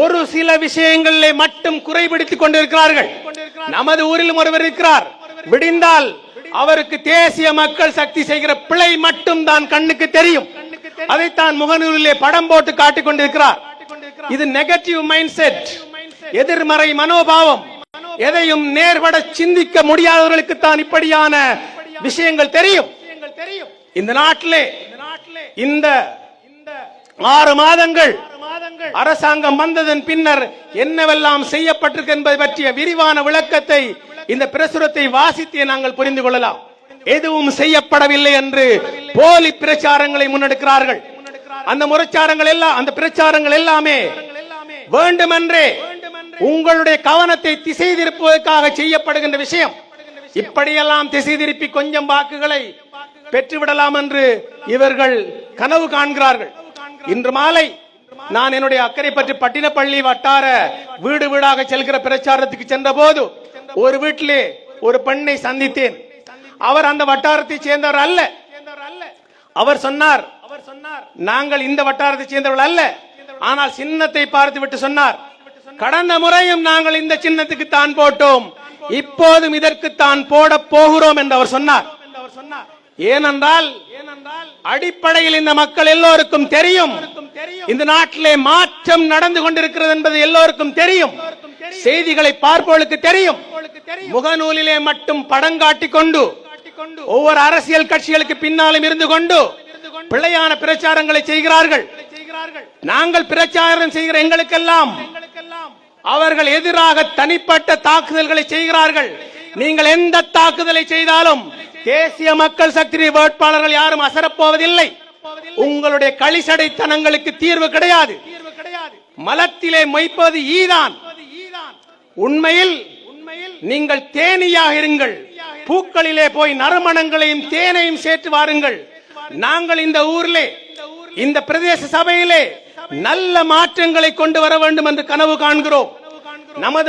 ஒரு சில விஷயங்களிலே மட்டும் குறைபிடித்துக் கொண்டிருக்கிறார்கள். நமது ஊரிலும் ஒருவர் இருக்கிறார். விடிந்தால் அவருக்கு தேசிய மக்கள் சக்தி செய்கிற பிழை மட்டும் தான் கண்ணுக்கு தெரியும். அதைத்தான் முகநூலிலே படம் போட்டு காட்டிக் கொண்டிருக்கிறார். இது நெகட்டிவ் மைண்ட் செட் எதிர்மறை மனோபாவம். எதையும் நேர்பட சிந்திக்க முடியாதவர்களுக்கு தான் இப்படியான விஷயங்கள் தெரியும். இந்த நாட்டிலே இந்த ஆறு மாதங்கள் அரசாங்கம் வந்ததன் பின்னர் என்னவெல்லாம் செய்யப்பட்டிருக்கு என்பது பற்றிய விரிவான விளக்கத்தை இந்த பிரசுரத்தை வாசித்தே நாங்கள் புரிந்து கொள்ளலாம். எதுவும் செய்யப்படவில்லை என்று போலி பிரச்சாரங்களை முன்னெடுக்கிறார்கள். அந்த முறைச்சாரங்கள் எல்லாம் அந்த பிரச்சாரங்கள் எல்லாமே வேண்டுமென்றே உங்களுடைய கவனத்தை திசை திருப்புவதற்காக செய்யப்படுகின்ற விஷயம். இப்படியெல்லாம் திசை திருப்பி கொஞ்சம் வாக்குகளை பெற்றுவிடலாம் என்று இவர்கள் கனவு காண்கிறார்கள். இன்று மாலை நான் என்னுடைய அக்கறை பற்றி பட்டினப்பள்ளி வட்டார வீடு வீடாக செல்கிற பிரச்சாரத்துக்கு சென்ற போது ஒரு வீட்டிலே ஒரு பெண்ணை சந்தித்தேன். அவர் அந்த வட்டாரத்தை சேர்ந்தவர் அல்ல. அவர் சொன்னார் அவர் சொன்னார் நாங்கள் இந்த வட்டாரத்தை சேர்ந்தவர்கள் அல்ல. ஆனால் சின்னத்தை பார்த்து விட்டு சொன்னார் கடந்த முறையும் நாங்கள் இந்த சின்னத்துக்கு தான் போட்டோம். இப்போதும் இதற்கு தான் போட போகிறோம் என்று அவர் சொன்னார். ஏனென்றால் அடிப்படையில் இந்த மக்கள் எல்லோருக்கும் தெரியும். இந்த நாட்டிலே மாற்றம் நடந்து கொண்டிருக்கிறது என்பது எல்லோருக்கும் தெரியும். செய்திகளை பார்ப்பவர்களுக்கு தெரியும். முகநூலிலே மட்டும் படம் காட்டிக் கொண்டு ஒவ்வொரு அரசியல் கட்சிகளுக்கு பின்னாலும் இருந்து கொண்டு பிழையான பிரச்சாரங்களை செய்கிறார்கள். நாங்கள் பிரச்சாரம் செய்கிற எங்களுக்கெல்லாம் அவர்கள் எதிராக தனிப்பட்ட தாக்குதல்களை செய்கிறார்கள். நீங்கள் எந்த தாக்குதலை செய்தாலும் தேசிய மக்கள் சக்தி வேட்பாளர்கள் யாரும் அசரப்போவதில்லை. உங்களுடைய களிசடைத்தனங்களுக்கு தீர்வு கிடையாது. மலத்திலே மொய்ப்பது ஈதான். உண்மையில் நீங்கள் தேனியாக இருங்கள். பூக்களிலே போய் நறுமணங்களையும் தேனையும் சேர்த்து வாருங்கள். நாங்கள் இந்த ஊரிலே இந்த பிரதேச சபையிலே நல்ல மாற்றங்களை கொண்டு வர வேண்டும் என்று கனவு காண்கிறோம். நமது